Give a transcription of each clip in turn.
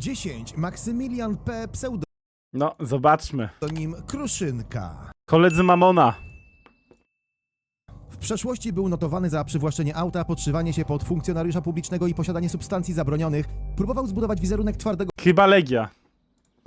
10. Maksymilian P. No, zobaczmy. Pseudonim Kruszynka. Koledzy Mamona. W przeszłości był notowany za przywłaszczenie auta, podszywanie się pod funkcjonariusza publicznego i posiadanie substancji zabronionych. Próbował zbudować wizerunek twardego Chyba Legia.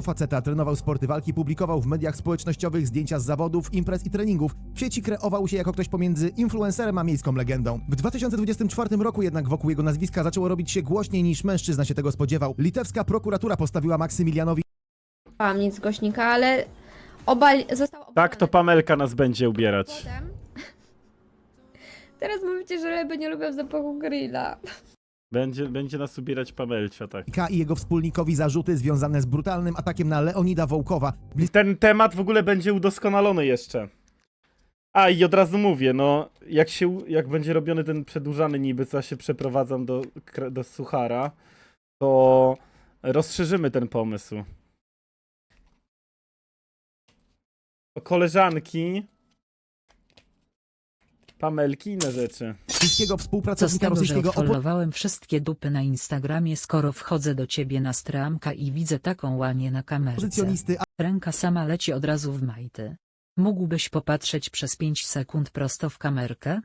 Faceta, trenował sporty walki, publikował w mediach społecznościowych zdjęcia z zawodów, imprez i treningów. W sieci kreował się jako ktoś pomiędzy influencerem a miejską legendą. W 2024 roku jednak wokół jego nazwiska zaczęło robić się głośniej niż mężczyzna się tego spodziewał. Litewska prokuratura postawiła Maksymilianowi Mam nic z głośnika, ale obal... został obalony Tak to Pamelka nas będzie ubierać. potem. Teraz mówicie, że ryby nie lubią zapachu grilla. Będzie, będzie nas ubierać Pamelcia, tak. K i jego wspólnikowi zarzuty związane z brutalnym atakiem na Leonida Wołkowa. I ten temat w ogóle będzie udoskonalony jeszcze. A i od razu mówię, no jak się, jak będzie robiony ten przedłużany niby, co ja się przeprowadzam do, kra- do Suchara, to rozszerzymy ten pomysł. O koleżanki, Pamelki, inne rzeczy. Co z współpracownika tego, że rosyjskiego opo- odfollowałem wszystkie dupy na Instagramie, skoro wchodzę do ciebie na stramka i widzę taką łanię na kamerce. opozycjonisty Ręka sama leci od razu w majty. Mógłbyś popatrzeć przez 5 sekund prosto w kamerkę?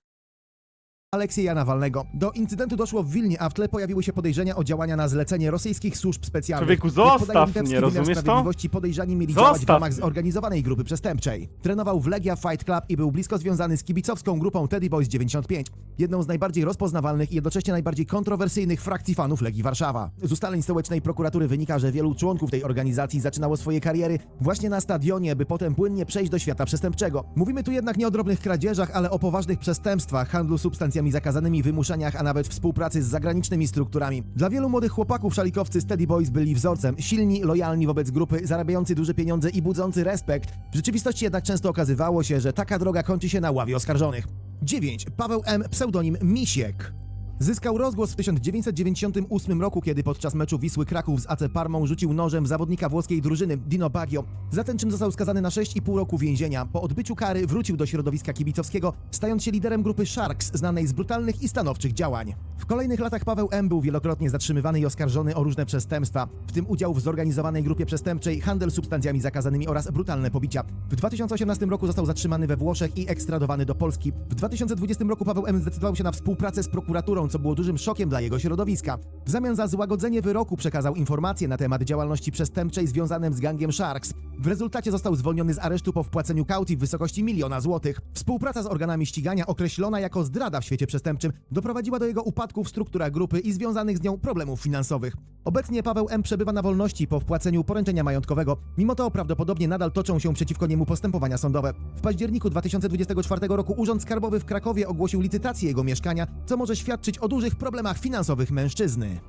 Aleksieja Nawalnego. Do incydentu doszło w Wilnie, a w tle pojawiły się podejrzenia o działania na zlecenie rosyjskich służb specjalnych. Człowieku, zostaw mnie, rozumiesz to? podejrzani mieli działać w Zostaw ramach zorganizowanej grupy przestępczej. Trenował w Legia Fight Club i był blisko związany z kibicowską grupą Teddy Boys 95, jedną z najbardziej rozpoznawalnych i jednocześnie najbardziej kontrowersyjnych frakcji fanów Legii Warszawa. Z ustaleń stołecznej prokuratury wynika, że wielu członków tej organizacji zaczynało swoje kariery właśnie na stadionie, by potem płynnie przejść do świata przestępczego. Mówimy tu jednak nie o drobnych kradzieżach, ale o poważnych przestępstwach, handlu substancjami zakazanymi, wymuszeniach, a nawet współpracy z zagranicznymi strukturami. Dla wielu młodych chłopaków szalikowcy Steady Boys byli wzorcem, silni, lojalni wobec grupy, zarabiający duże pieniądze i budzący respekt. W rzeczywistości jednak często okazywało się, że taka droga kończy się na ławie oskarżonych. 9. Paweł M. Pseudonim Misiek. Zyskał rozgłos w 1998 roku, kiedy podczas meczu Wisły Kraków z AC Parmą rzucił nożem zawodnika włoskiej drużyny Dino Baggio, za ten czyn został skazany na 6,5 roku więzienia. Po odbyciu kary wrócił do środowiska kibicowskiego, stając się liderem grupy Sharks, znanej z brutalnych i stanowczych działań. W kolejnych latach Paweł M. był wielokrotnie zatrzymywany i oskarżony o różne przestępstwa, w tym udział w zorganizowanej grupie przestępczej, handel substancjami zakazanymi oraz brutalne pobicia. W 2018 roku został zatrzymany we Włoszech i ekstradowany do Polski. W 2020 roku Paweł M. zdecydował się na współpracę z prokuraturą, co było dużym szokiem dla jego środowiska. W zamian za złagodzenie wyroku przekazał informacje na temat działalności przestępczej związanym z gangiem Sharks. W rezultacie został zwolniony z aresztu po wpłaceniu kaucji w wysokości miliona złotych. Współpraca z organami ścigania, określona jako zdrada w świecie przestępczym, doprowadziła do jego upadku w strukturach grupy i związanych z nią problemów finansowych. Obecnie Paweł M. przebywa na wolności po wpłaceniu poręczenia majątkowego. Mimo to prawdopodobnie nadal toczą się przeciwko niemu postępowania sądowe. W październiku 2024 roku Urząd Skarbowy w Krakowie ogłosił licytację jego mieszkania, co może świadczyć o dużych problemach finansowych mężczyzny.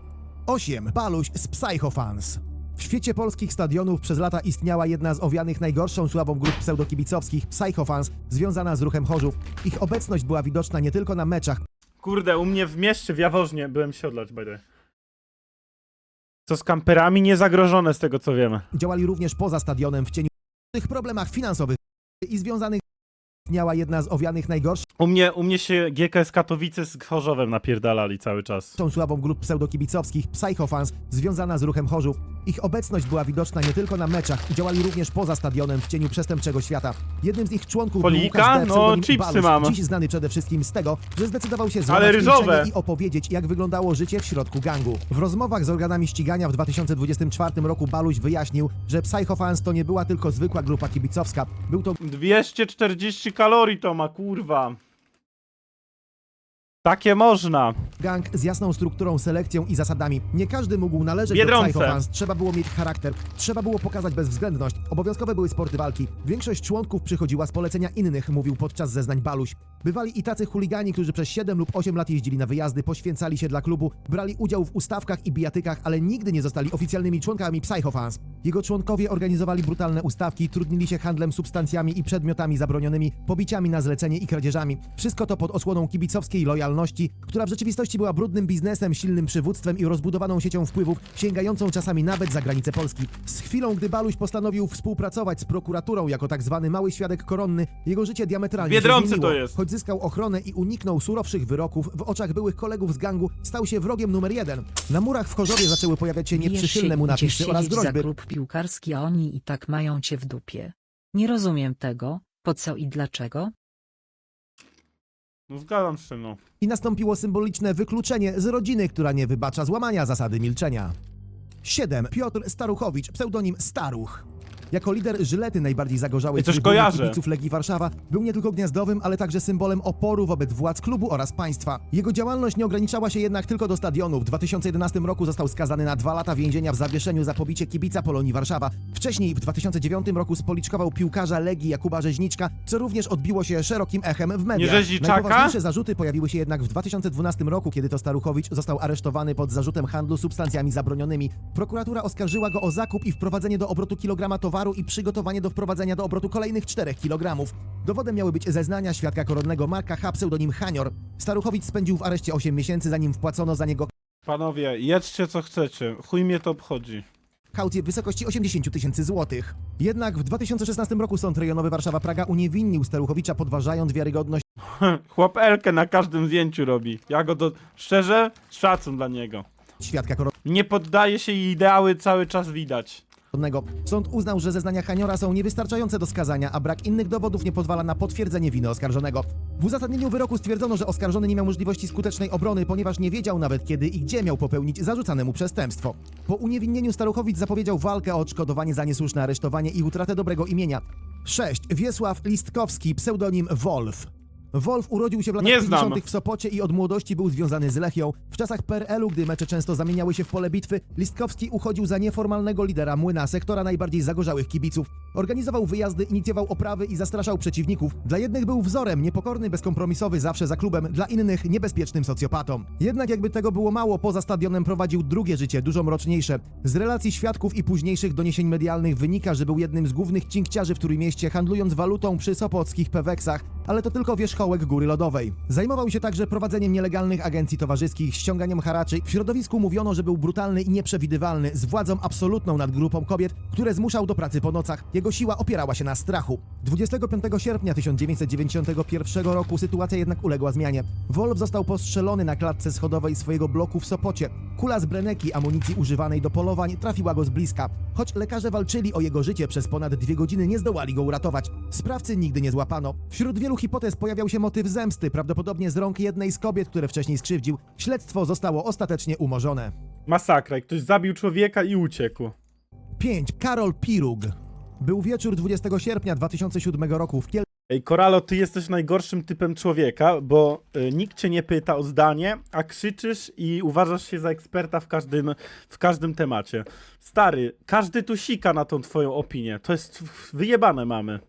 8. Baluś z Psychofans. W świecie polskich stadionów przez lata istniała jedna z owianych najgorszą sławą grup pseudokibicowskich Psychofans, związana z ruchem Chorzów. Ich obecność była widoczna nie tylko na meczach, Kurde, u mnie w mieście, w Jaworznie, byłem siodlać, by the way. Co z kamperami niezagrożone z tego co wiemy. działali również poza stadionem w cieniu tych problemach finansowych i związanych istniała jedna z owianych najgorszą U mnie, u mnie się GKS Katowice z Chorzowem napierdalali cały czas. sławą grup pseudokibicowskich Psychofans, związana z ruchem Chorzów. Ich obecność była widoczna nie tylko na meczach, działali również poza stadionem w cieniu przestępczego świata. Jednym z ich członków Folika? był Łukasz D. No, pseudonim chipsy Baluś, mam. dziś znany przede wszystkim z tego, że zdecydował się złamać ryżowe. milczenie i opowiedzieć, jak wyglądało życie w środku gangu. W rozmowach z organami ścigania w 2024 roku Baluś wyjaśnił, że Psychofans to nie była tylko zwykła grupa kibicowska. Był to 240 kalorii to ma, kurwa. Takie można. Gang z jasną strukturą, selekcją i zasadami. Nie każdy mógł należeć Biedronce. do Psychofans. Trzeba było mieć charakter, trzeba było pokazać bezwzględność. Obowiązkowe były sporty walki. Większość członków przychodziła z polecenia innych, mówił podczas zeznań Baluś. Bywali i tacy chuligani, którzy przez 7 lub 8 lat jeździli na wyjazdy, poświęcali się dla klubu, brali udział w ustawkach i bijatykach, ale nigdy nie zostali oficjalnymi członkami Psychofans. Jego członkowie organizowali brutalne ustawki, trudnili się handlem substancjami i przedmiotami zabronionymi, pobiciami na zlecenie i kradzieżami. Wszystko to pod osłoną kibicowskiej lojalności, która w rzeczywistości była brudnym biznesem, silnym przywództwem i rozbudowaną siecią wpływów, sięgającą czasami nawet za granice Polski. Z chwilą, gdy Baluś postanowił współpracować z prokuraturą jako tak zwany mały świadek koronny, jego życie diametralnie się zmieniło. to jest. Choć zyskał ochronę i uniknął surowszych wyroków, w oczach byłych kolegów z gangu stał się wrogiem numer jeden. Na murach w Chorzowie zaczęły pojawiać się nieprzychylne mu napisy oraz groźby. Piłkarski, a oni i tak mają cię w dupie. Nie rozumiem tego, po co i dlaczego? No zgadzam się, no. I nastąpiło symboliczne wykluczenie z rodziny, która nie wybacza złamania zasady milczenia. 7. Piotr Staruchowicz, pseudonim Staruch. Jako lider Żylety najbardziej zagorzałej I coś trybuny kojarzę. kibiców Legii Warszawa, był nie tylko gniazdowym, ale także symbolem oporu wobec władz klubu oraz państwa. Jego działalność nie ograniczała się jednak tylko do stadionu. W 2011 roku został skazany na dwa lata więzienia w zawieszeniu za pobicie kibica Polonii Warszawa. Wcześniej, w 2009 roku spoliczkował piłkarza Legii Jakuba Rzeźniczka, co również odbiło się szerokim echem w mediach. Rzeźniczaka? Najpoważniejsze zarzuty pojawiły się jednak w 2012 roku, kiedy to Staruchowicz został aresztowany pod zarzutem handlu substancjami zabronionymi. Prokuratura oskarżyła go o zakup i wprowadzenie do obrotu kilograma towaru i przygotowanie do wprowadzenia do obrotu kolejnych 4 kilogramów. Dowodem miały być zeznania świadka koronnego Marka H. pseudonim Hanior. Staruchowicz spędził w areszcie 8 miesięcy, zanim wpłacono za niego Panowie, jedźcie co chcecie. Chuj mnie to obchodzi. kaucję w wysokości 80 tysięcy złotych. Jednak w 2016 roku Sąd Rejonowy Warszawa-Praga uniewinnił Staruchowicza, podważając wiarygodność Chłop Elkę na każdym zdjęciu robi. Ja go do... Szczerze, szacun dla niego. świadka koronnego. Nie poddaje się i ideały cały czas widać. Sąd uznał, że zeznania Haniora są niewystarczające do skazania, a brak innych dowodów nie pozwala na potwierdzenie winy oskarżonego. W uzasadnieniu wyroku stwierdzono, że oskarżony nie miał możliwości skutecznej obrony, ponieważ nie wiedział nawet kiedy i gdzie miał popełnić zarzucane mu przestępstwo. Po uniewinnieniu Staruchowicz zapowiedział walkę o odszkodowanie za niesłuszne aresztowanie i utratę dobrego imienia. 6. Wiesław Listkowski, pseudonim Wolf. Wolf urodził się w latach Nie znam. 50. w Sopocie i od młodości był związany z Lechią. W czasach PRL-u, gdy mecze często zamieniały się w pole bitwy, Listkowski uchodził za nieformalnego lidera młyna, sektora najbardziej zagorzałych kibiców. Organizował wyjazdy, inicjował oprawy i zastraszał przeciwników. Dla jednych był wzorem, niepokorny, bezkompromisowy, zawsze za klubem, dla innych niebezpiecznym socjopatą. Jednak jakby tego było mało, poza stadionem prowadził drugie życie, dużo mroczniejsze. Z relacji świadków i późniejszych doniesień medialnych wynika, że był jednym z głównych cinkciarzy w Trójmieście, handlując walutą przy sopockich peweksach, ale to tylko wierzchołek góry lodowej. Zajmował się także prowadzeniem nielegalnych agencji towarzyskich, ściąganiem haraczy. W środowisku mówiono, że był brutalny i nieprzewidywalny, z władzą absolutną nad grupą kobiet, które zmuszał do pracy po nocach. Jego siła opierała się na strachu. 25 sierpnia 1991 roku sytuacja jednak uległa zmianie. Wolf został postrzelony na klatce schodowej swojego bloku w Sopocie. Kula z breneki amunicji używanej do polowań trafiła go z bliska. Choć lekarze walczyli o jego życie przez ponad dwie godziny, nie zdołali go uratować. Sprawcy nigdy nie złapano. Wśród wielu hipotez pojawiał się motyw zemsty, prawdopodobnie z rąk jednej z kobiet, które wcześniej skrzywdził. Śledztwo zostało ostatecznie umorzone. Masakra. Ktoś zabił człowieka i uciekł. 5. Karol Pirug. Był wieczór 20 sierpnia 2007 roku w Kiel Ej, Koralo, ty jesteś najgorszym typem człowieka, bo y, nikt cię nie pyta o zdanie, a krzyczysz i uważasz się za eksperta w każdym, w każdym temacie. Stary, każdy tu sika na tą twoją opinię. To jest wyjebane mamy.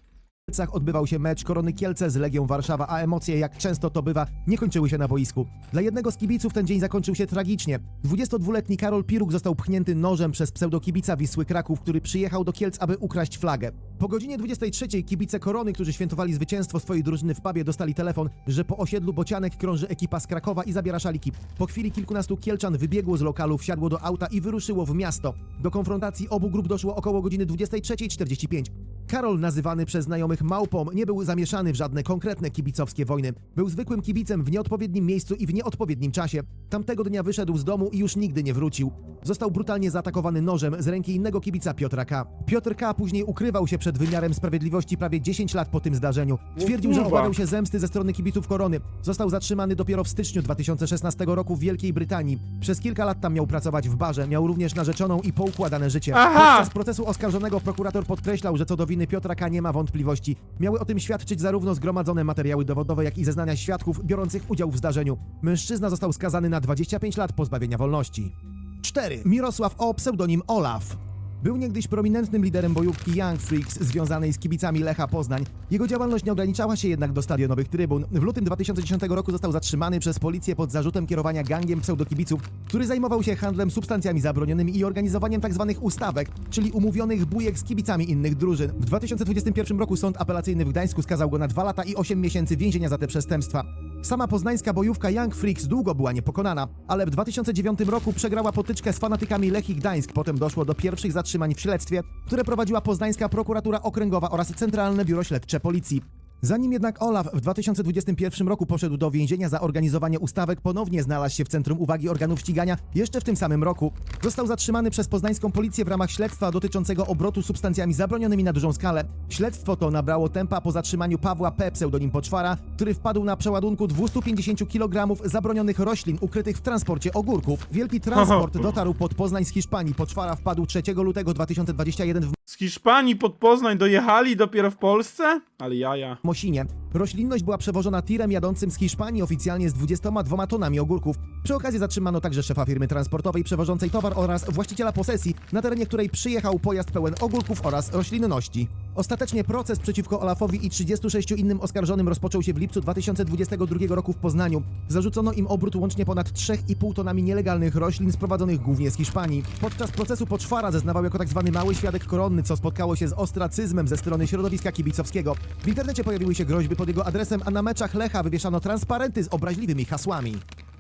Kielcach odbywał się mecz Korony Kielce z Legią Warszawa, a emocje, jak często to bywa, nie kończyły się na boisku. Dla jednego z kibiców ten dzień zakończył się tragicznie. 22-letni Karol Piruk został pchnięty nożem przez pseudokibica Wisły Kraków, który przyjechał do Kielc, aby ukraść flagę. Po godzinie 23 kibice Korony, którzy świętowali zwycięstwo swojej drużyny w pubie, dostali telefon, że po osiedlu Bocianek krąży ekipa z Krakowa i zabiera szaliki. Po chwili kilkunastu Kielczan wybiegło z lokalu, wsiadło do auta i wyruszyło w miasto. Do konfrontacji obu grup doszło około godziny 23.45. Karol, nazywany przez znajomych małpą, nie był zamieszany w żadne konkretne kibicowskie wojny. Był zwykłym kibicem w nieodpowiednim miejscu i w nieodpowiednim czasie. Tamtego dnia wyszedł z domu i już nigdy nie wrócił. Został brutalnie zaatakowany nożem z ręki innego kibica Piotra K. Piotr K. później ukrywał się przed wymiarem sprawiedliwości prawie 10 lat po tym zdarzeniu. Twierdził, że obawiał się zemsty ze strony kibiców Korony. Został zatrzymany dopiero w styczniu 2016 roku w Wielkiej Brytanii. Przez kilka lat tam miał pracować w barze, miał również narzeczoną i poukładane życie. Aha! Podczas procesu oskarżonego prokurator podkreślał, że co do winy Piotra K. nie ma wątpliwości. Miały o tym świadczyć zarówno zgromadzone materiały dowodowe, jak i zeznania świadków biorących udział w zdarzeniu. Mężczyzna został skazany na 25 lat pozbawienia wolności. 4. Mirosław O. pseudonim Olaf. Był niegdyś prominentnym liderem bojówki Young Freaks związanej z kibicami Lecha Poznań. Jego działalność nie ograniczała się jednak do stadionowych trybun. W lutym 2010 roku został zatrzymany przez policję pod zarzutem kierowania gangiem pseudokibiców, który zajmował się handlem substancjami zabronionymi i organizowaniem tzw. ustawek, czyli umówionych bujek z kibicami innych drużyn. W 2021 roku sąd apelacyjny w Gdańsku skazał go na 2 lata i 8 miesięcy więzienia za te przestępstwa. Sama poznańska bojówka Young Freaks długo była niepokonana, ale w 2009 roku przegrała potyczkę z fanatykami Lechii Gdańsk. Potem doszło do pierwszych zatrzymań w śledztwie, które prowadziła poznańska prokuratura okręgowa oraz Centralne Biuro Śledcze Policji. Zanim jednak Olaf w 2021 roku poszedł do więzienia za organizowanie ustawek, ponownie znalazł się w centrum uwagi organów ścigania jeszcze w tym samym roku. Został zatrzymany przez poznańską policję w ramach śledztwa dotyczącego obrotu substancjami zabronionymi na dużą skalę. Śledztwo to nabrało tempa po zatrzymaniu Pawła P. pseudonim Poczwara, który wpadł na przeładunku 250 kg zabronionych roślin ukrytych w transporcie ogórków. Wielki transport dotarł pod Poznań z Hiszpanii. Poczwara wpadł 3 lutego 2021 w Z Hiszpanii pod Poznań dojechali dopiero w Polsce? Ale jaja. Mosinie. Roślinność była przewożona tirem jadącym z Hiszpanii oficjalnie z 22 tonami ogórków. Przy okazji zatrzymano także szefa firmy transportowej przewożącej towar oraz właściciela posesji, na terenie której przyjechał pojazd pełen ogórków oraz roślinności. Ostatecznie proces przeciwko Olafowi i 36 innym oskarżonym rozpoczął się w lipcu 2022 roku w Poznaniu. Zarzucono im obrót łącznie ponad 3,5 tonami nielegalnych roślin sprowadzonych głównie z Hiszpanii. Podczas procesu Poczwara zeznawał jako tzw. mały świadek koronny, co spotkało się z ostracyzmem ze strony środowiska kibicowskiego. W internecie pojawiły się groźby pod jego adresem, a na meczach Lecha wywieszano transparenty z obraźliwymi hasłami.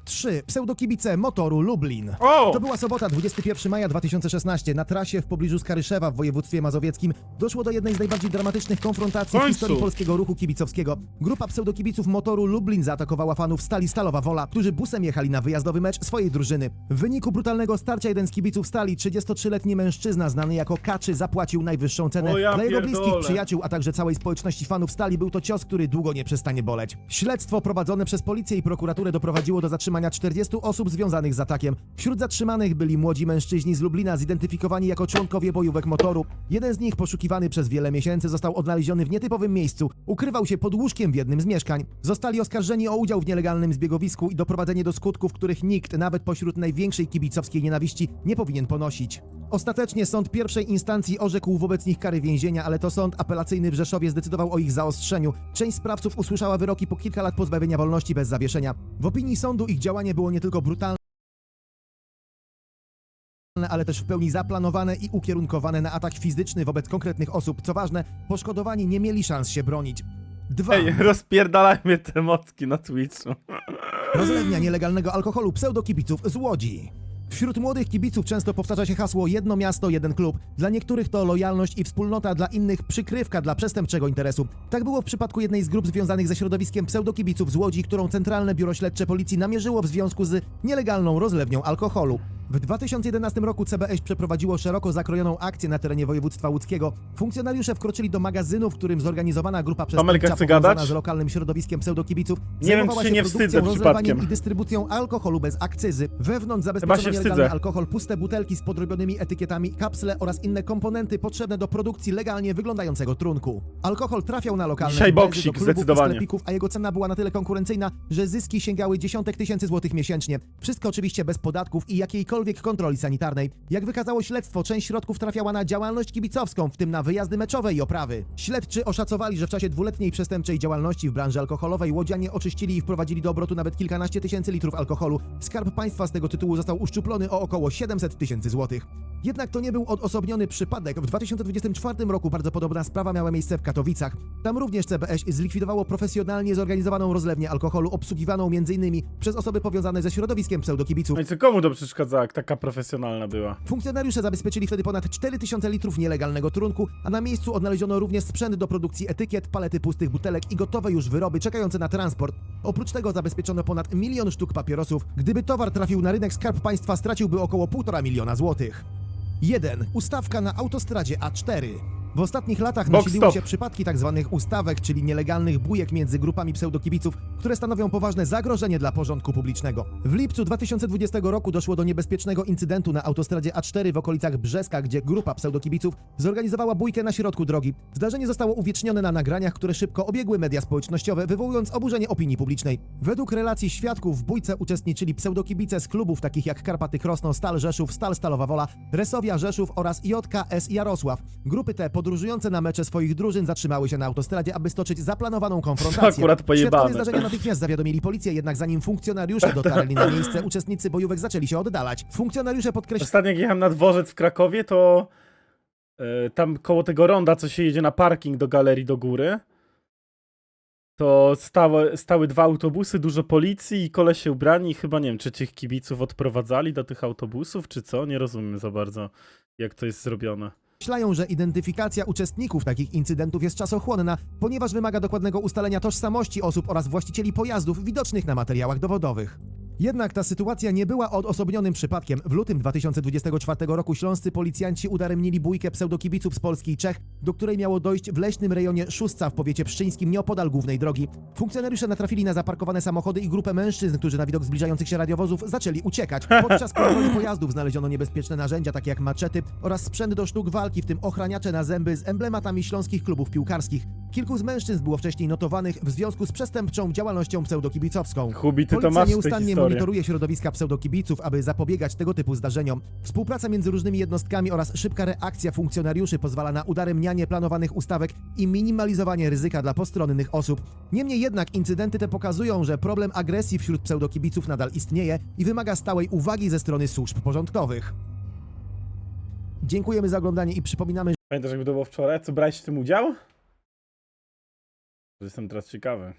3. Pseudokibice motoru Lublin. O! To była sobota 21 maja 2016. Na trasie w pobliżu Skaryszewa w województwie mazowieckim doszło do jednej z najbardziej dramatycznych konfrontacji W końcu. historii polskiego ruchu kibicowskiego. Grupa pseudokibiców motoru Lublin zaatakowała fanów Stali Stalowa Wola, którzy busem jechali na wyjazdowy mecz swojej drużyny. W wyniku brutalnego starcia jeden z kibiców Stali, 33-letni mężczyzna znany jako Kaczy, zapłacił najwyższą cenę. Ja Dla jego pierdolę. bliskich przyjaciół, a także całej społeczności fanów Stali był to cios, który długo nie przestanie boleć. Śledztwo prowadzone przez policję i prokuraturę doprowadziło do zatrzymania 40 osób związanych z atakiem. Wśród zatrzymanych byli młodzi mężczyźni z Lublina, zidentyfikowani jako członkowie bojówek motoru. Jeden z nich, poszukiwany przez wiele miesięcy, został odnaleziony w nietypowym miejscu. Ukrywał się pod łóżkiem w jednym z mieszkań. Zostali oskarżeni o udział w nielegalnym zbiegowisku i doprowadzenie do skutków, których nikt, nawet pośród największej kibicowskiej nienawiści, nie powinien ponosić. Ostatecznie sąd pierwszej instancji orzekł wobec nich kary więzienia, ale to sąd apelacyjny w Rzeszowie zdecydował o ich zaostrzeniu. Część sprawców usłyszała wyroki po kilka lat pozbawienia wolności bez zawieszenia. W opinii sądu ich działanie było nie tylko brutalne, ale też w pełni zaplanowane i ukierunkowane na atak fizyczny wobec konkretnych osób. Co ważne, poszkodowani nie mieli szans się bronić. 2. Ej, rozpierdalajmy te motki na Twitchu. Rozlewnia nielegalnego alkoholu pseudokibiców z Łodzi. Wśród młodych kibiców często powtarza się hasło jedno miasto, jeden klub. Dla niektórych to lojalność i wspólnota, dla innych przykrywka dla przestępczego interesu. Tak było w przypadku jednej z grup związanych ze środowiskiem pseudokibiców z Łodzi, którą Centralne Biuro Śledcze Policji namierzyło w związku z nielegalną rozlewnią alkoholu. W 2011 roku CBŚ przeprowadziło szeroko zakrojoną akcję na terenie województwa łódzkiego. Funkcjonariusze wkroczyli do magazynu, w którym zorganizowana grupa przestępcza chce powiązana gadać? z lokalnym środowiskiem pseudokibiców Nie wiem, zajmowała czy się nie produkcją, wstydzę rozlewaniem przypadkiem. i dystrybucją alkoholu bez akcyzy. Wewnątrz zabezpieczono się nielegalny wstydzę. alkohol, puste butelki z podrobionymi etykietami, kapsle oraz inne komponenty potrzebne do produkcji legalnie wyglądającego trunku. Alkohol trafiał na lokalne Dzisiaj imprezy, boksik, do klubów i zdecydowanie. sklepików, a jego cena była na tyle konkurencyjna, że zyski sięgały dziesiątek tysięcy złotych miesięcznie. Wszystko oczywiście bez podatków i jakiejkolwiek kontroli sanitarnej. Jak wykazało śledztwo, część środków trafiała na działalność kibicowską, w tym na wyjazdy meczowe i oprawy. Śledczy oszacowali, że w czasie dwuletniej przestępczej działalności w branży alkoholowej łodzianie oczyścili i wprowadzili do obrotu nawet kilkanaście tysięcy litrów alkoholu. Skarb państwa z tego tytułu został uszczuplony o około 700 tysięcy złotych. Jednak to nie był odosobniony przypadek. W 2024 roku bardzo podobna sprawa miała miejsce w Katowicach. Tam również CBŚ zlikwidowało profesjonalnie zorganizowaną rozlewnię alkoholu, obsługiwaną m.in. przez osoby powiązane ze środowiskiem pseudokibiców. No i co komu to przeszkadza, jak taka profesjonalna była? Funkcjonariusze zabezpieczyli wtedy ponad 4000 litrów nielegalnego trunku, a na miejscu odnaleziono również sprzęt do produkcji etykiet, palety pustych butelek i gotowe już wyroby czekające na transport. Oprócz tego zabezpieczono ponad milion sztuk papierosów. Gdyby towar trafił na rynek, Skarb Państwa straciłby około 1,5 miliona złotych. 1. Ustawka na autostradzie A4. W ostatnich latach Box nasiliły stop. się przypadki tzw. ustawek, czyli nielegalnych bujek między grupami pseudokibiców, które stanowią poważne zagrożenie dla porządku publicznego. W lipcu 2020 roku doszło do niebezpiecznego incydentu na autostradzie A4 w okolicach Brzeska, gdzie grupa pseudokibiców zorganizowała bójkę na środku drogi. Zdarzenie zostało uwiecznione na nagraniach, które szybko obiegły media społecznościowe, wywołując oburzenie opinii publicznej. Według relacji świadków w bójce uczestniczyli pseudokibice z klubów takich jak Karpaty Krosno, Stal Rzeszów, Stal Stalowa Wola, Resowia Rzeszów oraz JKS Jarosław. Grupy te podróżujące na mecze swoich drużyn zatrzymały się na autostradzie, aby stoczyć zaplanowaną konfrontację. akurat pojebane. Świadkowie zdarzenia natychmiast zawiadomili policję, jednak zanim funkcjonariusze dotarli na miejsce, uczestnicy bojówek zaczęli się oddalać. Funkcjonariusze podkreślili, Ostatnio jak jechałem na dworzec w Krakowie, to e, tam koło tego ronda, co się jedzie na parking do galerii do góry, to stały, stały dwa autobusy, dużo policji i kolesie ubrani. i Chyba nie wiem, czy tych kibiców odprowadzali do tych autobusów, czy co? Nie rozumiem za bardzo, jak to jest zrobione. Podkreślają, że identyfikacja uczestników takich incydentów jest czasochłonna, ponieważ wymaga dokładnego ustalenia tożsamości osób oraz właścicieli pojazdów widocznych na materiałach dowodowych. Jednak ta sytuacja nie była odosobnionym przypadkiem. W lutym 2024 roku śląscy policjanci udaremnili bójkę pseudokibiców z Polski i Czech, do której miało dojść w leśnym rejonie Szósca w powiecie pszczyńskim nieopodal głównej drogi. Funkcjonariusze natrafili na zaparkowane samochody i grupę mężczyzn, którzy na widok zbliżających się radiowozów zaczęli uciekać. Podczas kontroli pojazdów znaleziono niebezpieczne narzędzia takie jak maczety oraz sprzęt do sztuk walki, w tym ochraniacze na zęby z emblematami śląskich klubów piłkarskich. Kilku z mężczyzn było wcześniej notowanych w związku z przestępczą działalnością pseudokibicowską. Hubi, ty to Policja masz w tej nieustannie historii. monitoruje środowiska pseudokibiców, aby zapobiegać tego typu zdarzeniom. Współpraca między różnymi jednostkami oraz szybka reakcja funkcjonariuszy pozwala na udaremnianie planowanych ustawek i minimalizowanie ryzyka dla postronnych osób. Niemniej jednak incydenty te pokazują, że problem agresji wśród pseudokibiców nadal istnieje i wymaga stałej uwagi ze strony służb porządkowych. Dziękujemy za oglądanie i przypominamy, Pamiętasz, jakby to było wczoraj? Co brałeś w tym udział? Jestem teraz ciekawy.